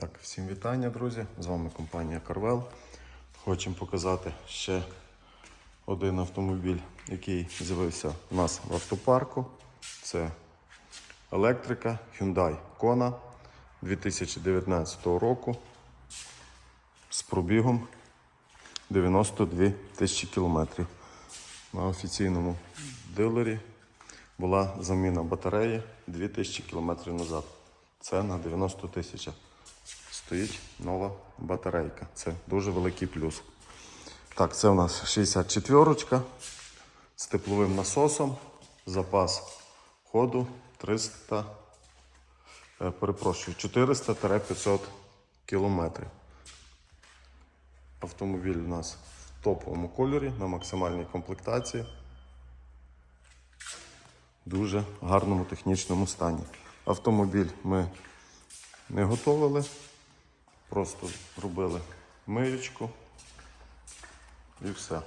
Так, всім вітання, друзі! З вами компанія Carvel. Хочемо показати ще один автомобіль, який з'явився у нас в автопарку. Це електрика Hyundai Kona 2019 року з пробігом 92 тисячі кілометрів. На офіційному дилері була заміна батареї 2000 кілометрів назад. Це на 90 тисяч. Стоїть нова батарейка. Це дуже великий плюс. Так, це у нас 64 з тепловим насосом. Запас ходу 300, е, перепрошую, 400-500 кілометрів. Автомобіль у нас в топовому кольорі на максимальній комплектації. Дуже гарному технічному стані. Автомобіль ми не готовили, просто робили миючку і все.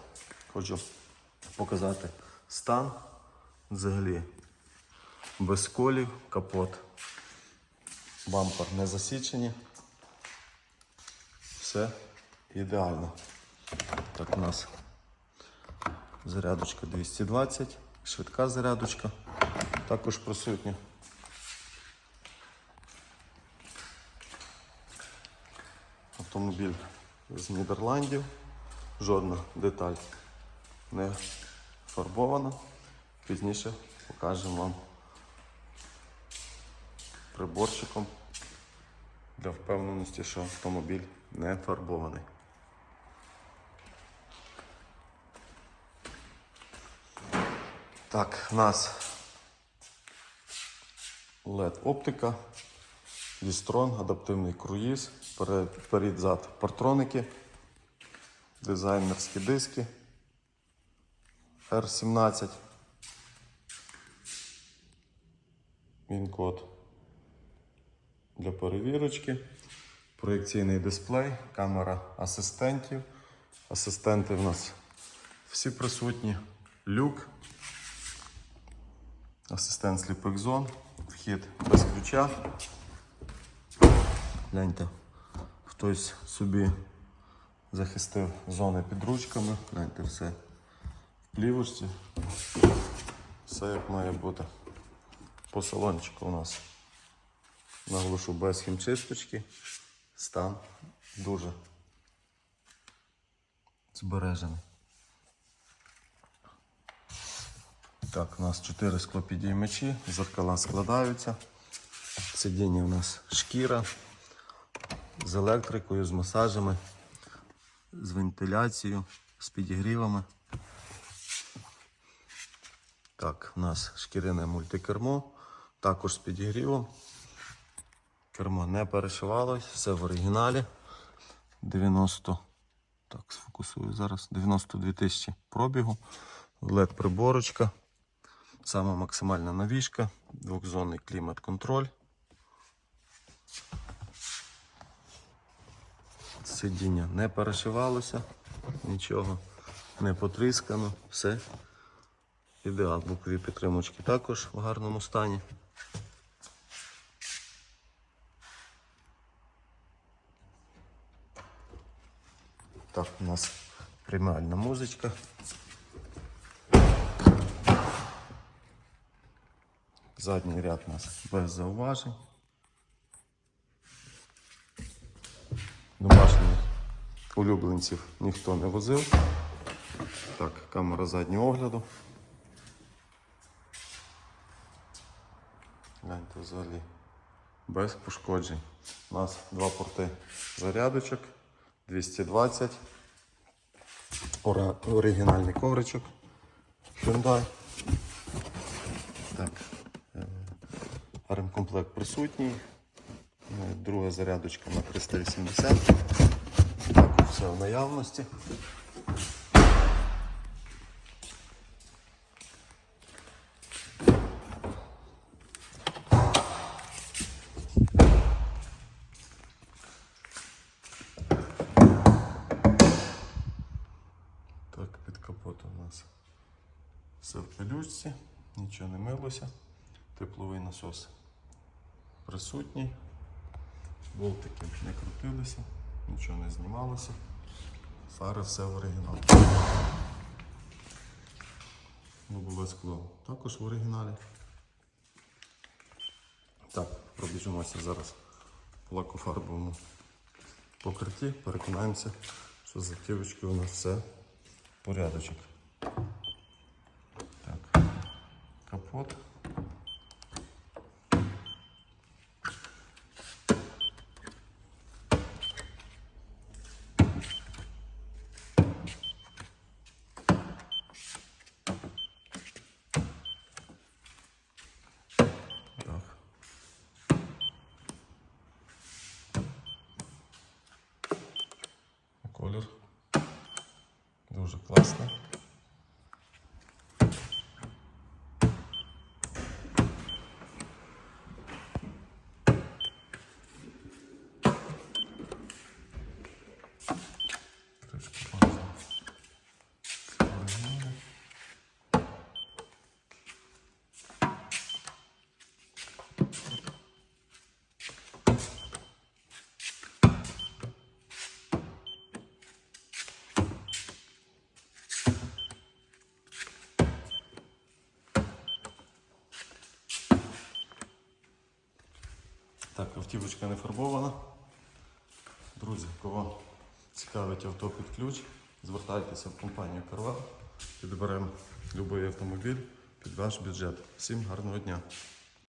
Хочу показати стан взагалі без колів, капот, бампер не засічені. Все ідеально. Так, у нас зарядочка 220, швидка зарядочка, також присутня. Автомобіль з Нідерландів, жодна деталь не фарбована. Пізніше покажемо вам приборчиком для впевненості, що автомобіль не фарбований. Так, у нас LED оптика, Вістрон, адаптивний круїз, перед, перед зад партроники, дизайнерські диски R17. Він-код для перевірочки, проєкційний дисплей, камера асистентів. Асистенти в нас всі присутні. Люк, асистент сліпих зон, вхід без ключа. Гляньте, хтось собі захистив зони під ручками. Гляньте, все в плівочці. Все як має бути. По салончику у нас наголошу без хімчисточки. Стан дуже збережений. Так, у нас 4 склопідіймачі, зеркала складаються. Сидіння у нас шкіра з електрикою, з масажами, з вентиляцією, з підігрівами. Так, у нас шкіряне мультикермо, також з підігрівом. Кермо не перешивалось, все в оригіналі. 90, так, сфокусую зараз, 92 тисячі пробігу, led приборочка, сама максимальна навіжка, двохзонний клімат-контроль. Сидіння не перешивалося, нічого не потріскано, все ідеал. Бокові підтримочки також в гарному стані. Так, у нас преміальна музичка. Задній ряд у нас без зауважень. Домашніх улюбленців ніхто не возив. Так, камера заднього огляду. Гляньте взагалі. Без пошкоджень. У нас два порти зарядочок, 220. Оригінальний ковричок. Hyundai. Так. е, Ремкомплект присутній. Е, Друга зарядочка на 380. Так, все в наявності. Так, під капотом у нас все в пилючці, нічого не милося. Тепловий насос присутній. Болтики не крутилися, нічого не знімалося. Фари все в оригіналі. Лобове скло також в оригіналі. Так, пробіжимося зараз по лакофарбовому покритті. Переконаємося, що з автівочкою у нас все порядочок. Так, капот. Так. Колір. Дуже класний. Так, автівочка не фарбована. Друзі, кого цікавить авто під ключ, звертайтеся в компанію Карвал. Підберемо будь-який автомобіль під ваш бюджет. Всім гарного дня!